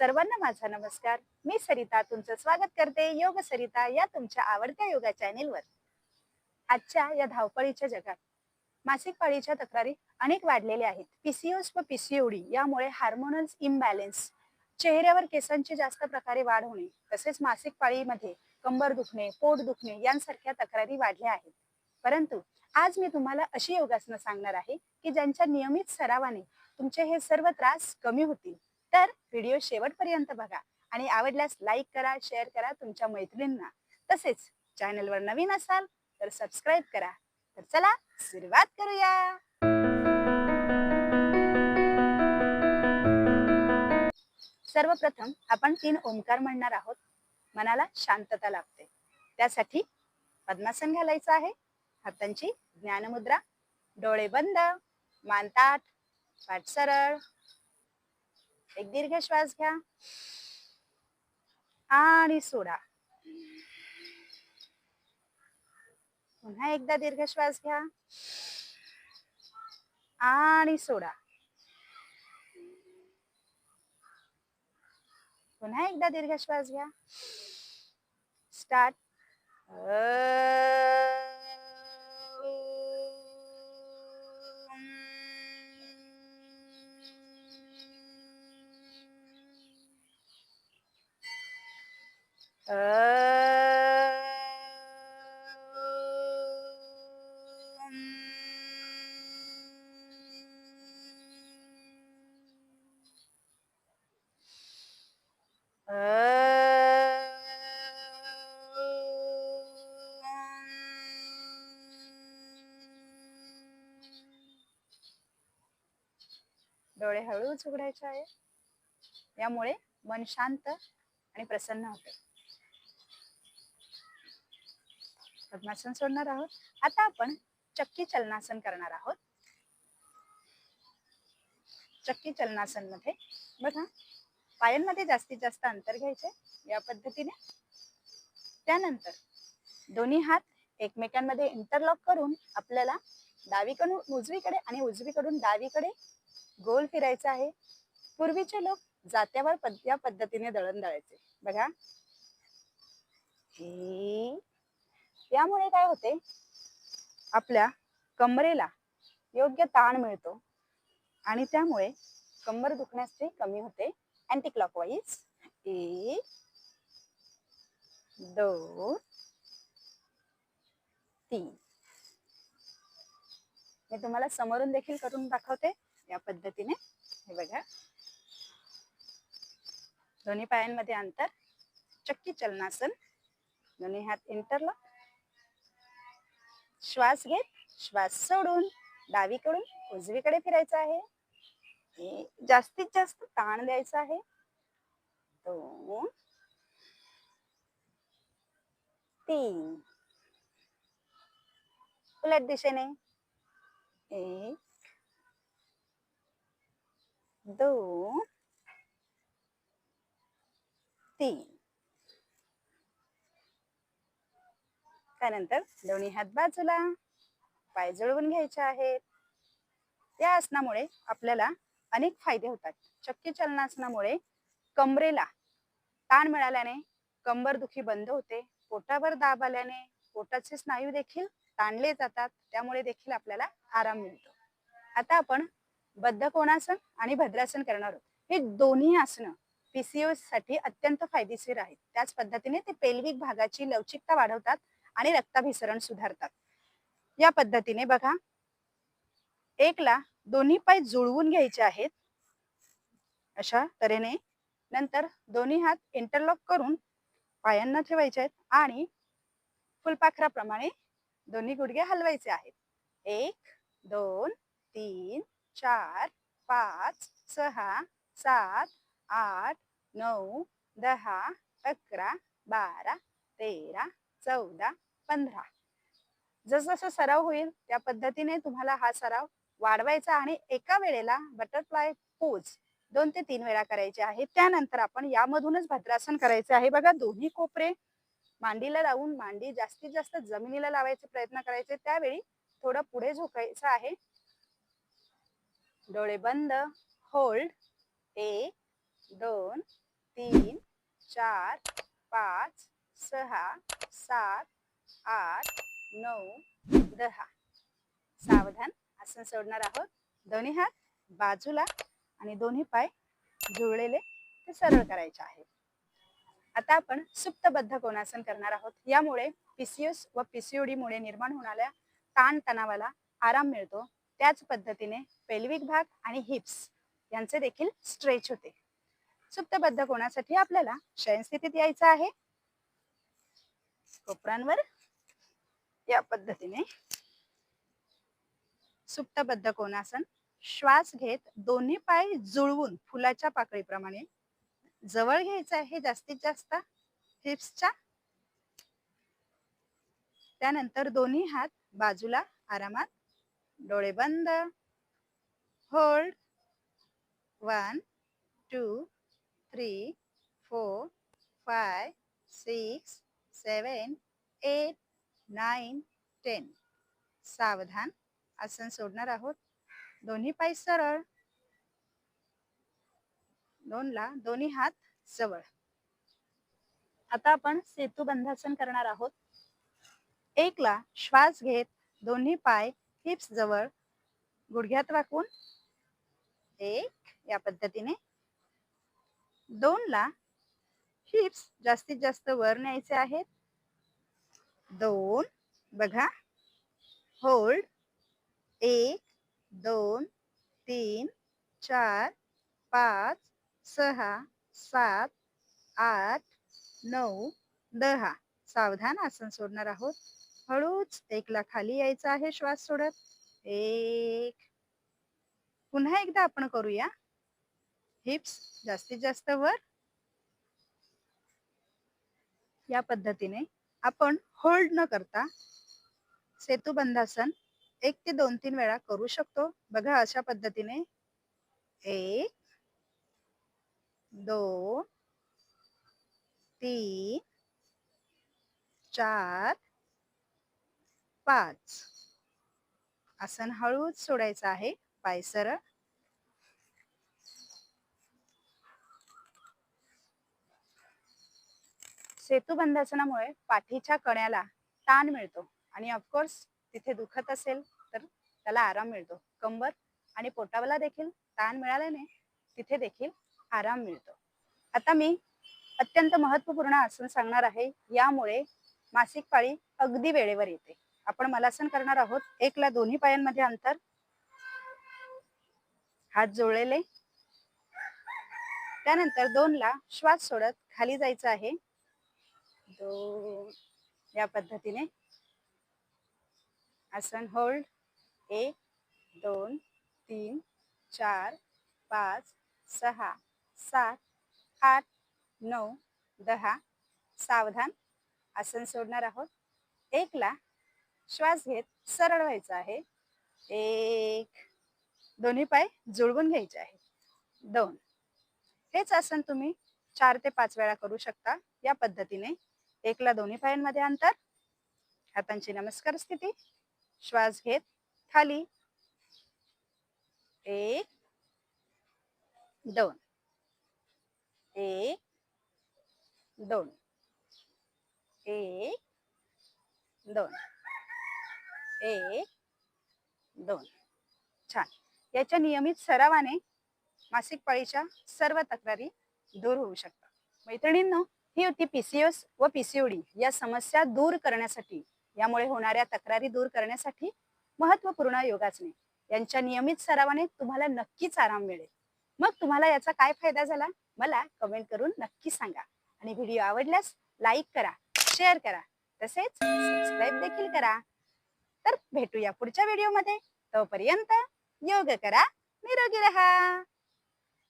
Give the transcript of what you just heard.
सर्वांना माझा नमस्कार. मी सरिता तुमचं स्वागत करते योग सरिता या तुमच्या आवडत्या योगा चॅनेलवर. आजच्या या धावपळीच्या जगात मासिक पाळीच्या तक्रारी अनेक वाढलेल्या आहेत. पीसीओस व पीसीओडी यामुळे हार्मोनल्स इम्बॅलेन्स चेहऱ्यावर केसांची जास्त प्रकारे वाढ होणे तसेच मासिक पाळीमध्ये कंबर दुखणे पोट दुखणे यांसारख्या तक्रारी वाढल्या आहेत. परंतु आज मी तुम्हाला अशी योगासनं सांगणार आहे की ज्यांच्या नियमित सरावाने तुमचे हे सर्व त्रास कमी होतील. तर व्हिडिओ शेवटपर्यंत बघा. आणि आवडल्यास लाईक करा शेअर करा तुमच्या मैत्रिणींना. तसेच चॅनलवर नवीन असाल तर सबस्क्राईब करा. तर चला सुरुवात करूया. सर्वप्रथम आपण तीन ओंकार म्हणणार आहोत. मनाला शांतता लाभते. त्यासाठी पद्मासन घालायचं आहे. हातांची ज्ञानमुद्रा डोळे बंद मानताट पाठ सरळ. एक दीर्घ श्वास घ्या आणि सोडा पुन्हा एकदा दीर्घ श्वास घ्या आणि सोडा पुन्हा एकदा दीर्घ श्वास घ्या स्टार्ट डोळे हळूच उघडायचे आहे. यामुळे मन शांत आणि प्रसन्न होते. पद्मासन सोडणार आहोत. आता आपण चक्की चलनासन करणार आहोत. चक्की चलनासनमध्ये बघा पायांमध्ये जास्तीत जास्त अंतर घ्यायचे या पद्धतीने. त्यानंतर दोन्ही हात एकमेकांमध्ये इंटरलॉक करून आपल्याला डावीकडून उजवीकडे आणि उजवीकडून डावीकडे गोल फिरायचं आहे. पूर्वीचे लोक जात्यावर पद या पद्धतीने दळण दळायचे. बघा. हे यामुळे काय होते? आपल्या कमरेला योग्य ताण मिळतो आणि त्यामुळे कंबर दुखण्याचे कमी होते. अँटी क्लॉकवाईज एक दोन तीन. मी तुम्हाला समोरून देखील करून दाखवते. या पद्धतीने. हे बघा. दोन्ही पायांमध्ये अंतर. चक्की चलनासन. दोन्ही हात इंटरलॉक श्वास घेत श्वास सोडून डावीकडून उजवीकडे फिरायचं आहे. हे जास्तीत जास्त ताण द्यायचा आहे. दोन तीन. उलट दिशेने. एक. दोन. तीन. त्यानंतर दोन्ही हात बाजूला पाय जुळवून घ्यायचे आहेत. या आसनामुळे आपल्याला अनेक फायदे होतात. चक्की चलनासनामुळे कमरेला ताण मिळाल्याने कंबर दुखी बंद होते. पोटावर दाब आल्याने पोटाचे स्नायू देखील ताणले जातात. त्यामुळे देखील आपल्याला आराम मिळतो. आता आपण बद्ध कोणासन आणि भद्रासन करणार आहोत. हे दोन्ही आसनं पीसीओ साठी अत्यंत फायदेशीर आहेत. त्याच पद्धतीने ते पेल्विक भागाची लवचिकता वाढवतात. आणि रक्ताभिसरण सुधारतात. या पद्धतीने बघा एकला दोन्ही पाय जुळवून घ्यायचे आहेत. अशा तऱ्हेने नंतर दोन्ही हात इंटरलॉक करून पायांना ठेवायचे आहेत आणि फुलपाखराप्रमाणे दोन्ही गुडघे हलवायचे आहेत. एक दोन तीन चार पाच सहा सात आठ नऊ दहा अकरा बारा तेरा चौदा पंधरा. जसजसं सराव होईल त्या पद्धतीने तुम्हाला हा सराव वाढवायचा आणि एका वेळेला बटरफ्लाय पोज दोन ते तीन वेळा करायचे आहे. त्यानंतर आपण यामधूनच भद्रासन करायचे आहे. बघा दोन्ही कोपरे मांडीला लावून मांडी जास्तीत जास्त जमिनीला लावायचे प्रयत्न करायचे. त्यावेळी थोडं पुढे झोकायचं आहे. डोळे बंद होल्ड एक दोन तीन चार पाच सहा सात आठ नऊ दहा. सावधान आसन सोडणार आहोत. दोन्ही हात बाजूला आणि दोन्ही पाय जुळलेले ते सरळ करायचे आहेत. आता आपण सुप्तबद्ध कोणासन करणार आहोत? यामुळे पीसीएस व पीसीओडी मुळे निर्माण होणाऱ्या ताणतणावाला आराम मिळतो. त्याच पद्धतीने पेल्विक भाग आणि हिप्स यांचे देखील स्ट्रेच होते. सुप्तबद्ध कोणासाठी आपल्याला शयन स्थितीत यायचं आहे? कोपरांवर या पद्धतीने सुप्तबद्ध कोणासन श्वास घेत दोन्ही पाय जुळवून फुलाच्या पाकळीप्रमाणे जवळ घ्यायचं आहे जास्तीत जास्त हिप्सच्या त्यानंतर दोन्ही हात बाजूला आरामात. डोळे बंद. Hold one two three four five six seven eight nine ten. सावधान. आसन सोडणार आहोत. दोन्ही पाय सरळ. दोनला दोन्ही हात जवळ. आता आपण सेतू बंधासन करणार आहोत. एकला श्वास घेत दोन्ही पाय हिप्स जवळ. गुडघ्यात वाकून एक या पद्धतीने. दोनला हिप्स जास्तीत जास्त वर न्यायचे आहेत. दोन बघा. होल्ड एक दोन तीन चार पाच सहा सात आठ नऊ दहा. सावधान आसन सोडणार आहोत. हळूच एकला खाली यायचं आहे श्वास सोडत. एक. पुन्हा एकदा आपण करूया. हिप्स जास्तीत जास्त वर. या पद्धतीने आपण होल्ड न करता सेतुबंधासन एक ते दोन तीन वेळा करू शकतो. बघा अशा पद्धतीने एक दोन तीन चार पाच. आसन हळूच सोडायचं आहे. पाय सरळ सेतुबंधासनामुळे पाठीच्या कण्याला ताण मिळतो आणि ऑफकोर्स तिथे दुखत असेल तर त्याला आराम मिळतो. कंबर आणि पोटाला देखील ताण मिळाल्याने तिथे देखील आराम मिळतो. आता मी अत्यंत महत्त्वपूर्ण आसन सांगणार आहे. यामुळे मासिक पाळी अगदी वेळेवर येते. आपण मलासन करणार आहोत. एकला दोन्ही पायांमध्ये अंतर. हात जोडलेले त्यानंतर दोनला श्वास सोडत खाली जायचं आहे. तो या पद्धतीने आसन होल्ड एक दोन तीन चार पाच सहा सात आठ नऊ दहा सावधान आसन सोडणार आहोत. एकला श्वास घेत सरळ व्हायचं आहे. एक दोन्ही पाय जुळवून घ्यायचे आहे दोन. हेच आसन तुम्ही चार ते पाच वेळा करू शकता या पद्धतीने. एकला दोन्ही पायांमध्ये अंतर. हातांची नमस्कार स्थिती. श्वास घेत खाली. एक. दोन. एक. दोन. एक. दोन. एक. दोन. छान. याच्या नियमित सरावाने मासिक पाळीच्या सर्व तक्रारी दूर होऊ शकतात. मैत्रिणींनो ही होती पीसीओस व पीसीओडी या समस्या दूर करण्यासाठी यामुळे होणाऱ्या तक्रारी दूर करण्यासाठी महत्त्वपूर्ण योगासने. यांच्या नियमित सरावाने तुम्हाला नक्कीच आराम मिळेल. मग तुम्हाला याचा काय फायदा झाला? मला कमेंट करून नक्की सांगा. आणि व्हिडिओ आवडल्यास लाईक करा शेअर करा तसेच सबस्क्राईब देखील करा. तर भेटूया पुढच्या व्हिडिओमध्ये तोपर्यंत योग करा निरोगी रहा.